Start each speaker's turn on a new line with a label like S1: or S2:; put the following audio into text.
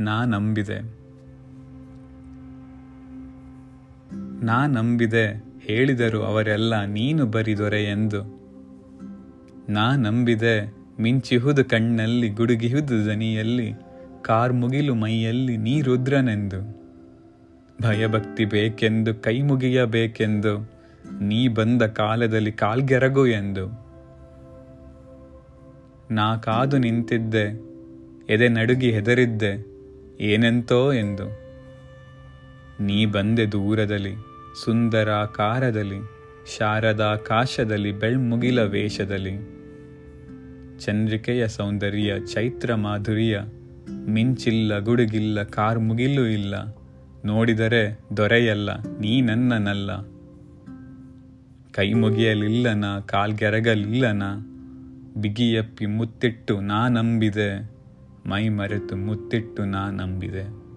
S1: ನಾ ನಂಬಿದೆ. ನಾ ನಂಬಿದೆ, ಹೇಳಿದರು ಅವರೆಲ್ಲ, ನೀನು ಬರಿದೊರೆ ಎಂದು. ನಾ ನಂಬಿದೆ, ಮಿಂಚಿಹುದು ಕಣ್ಣಲ್ಲಿ, ಗುಡುಗಿಹುದು ದನಿಯಲ್ಲಿ ಕಾರ್ಮುಗಿಲು ಮೈಯಲ್ಲಿ, ನೀ ರುದ್ರನೆಂದು. ಭಯಭಕ್ತಿ ಬೇಕೆಂದು, ಕೈ ಮುಗಿಯಬೇಕೆಂದು ನೀ ಬಂದ ಕಾಲದಲ್ಲಿ ಕಾಲ್ಗೆರಗು ಎಂದು. ನಾ ಕಾದು ನಿಂತಿದ್ದೆ, ಎದೆ ನಡುಗಿ ಹೆದರಿದ್ದೆ ಏನೆಂತೋ ಎಂದು. ನೀ ಬಂದೆ ದೂರದಲ್ಲಿ, ಸುಂದರಾಕಾರದಲ್ಲಿ, ಶಾರದಾಕಾಶದಲ್ಲಿ, ಬೆಳ್ಮುಗಿಲ ವೇಷದಲ್ಲಿ. ಚಂದ್ರಿಕೆಯ ಸೌಂದರ್ಯ, ಚೈತ್ರ ಮಾಧುರ್ಯ, ಮಿಂಚಿಲ್ಲ, ಗುಡುಗಿಲ್ಲ, ಕಾರ್ಮುಗಿಲು ಇಲ್ಲ. ನೋಡಿದರೆ ದೊರೆಯಲ್ಲ, ನೀ ನನ್ನನಲ್ಲ. ಕೈ ಮುಗಿಯಲಿಲ್ಲನ ಕಾಲ್ಗೆರಗಲಿಲ್ಲನ, ಬಿಗಿಯಪ್ಪಿ ಮುತ್ತಿಟ್ಟು ನಾ ನಂಬಿದೆ. ಮೈ ಮರೆತು ಮುತ್ತಿಟ್ಟು ನಾ ನಂಬಿದೆ.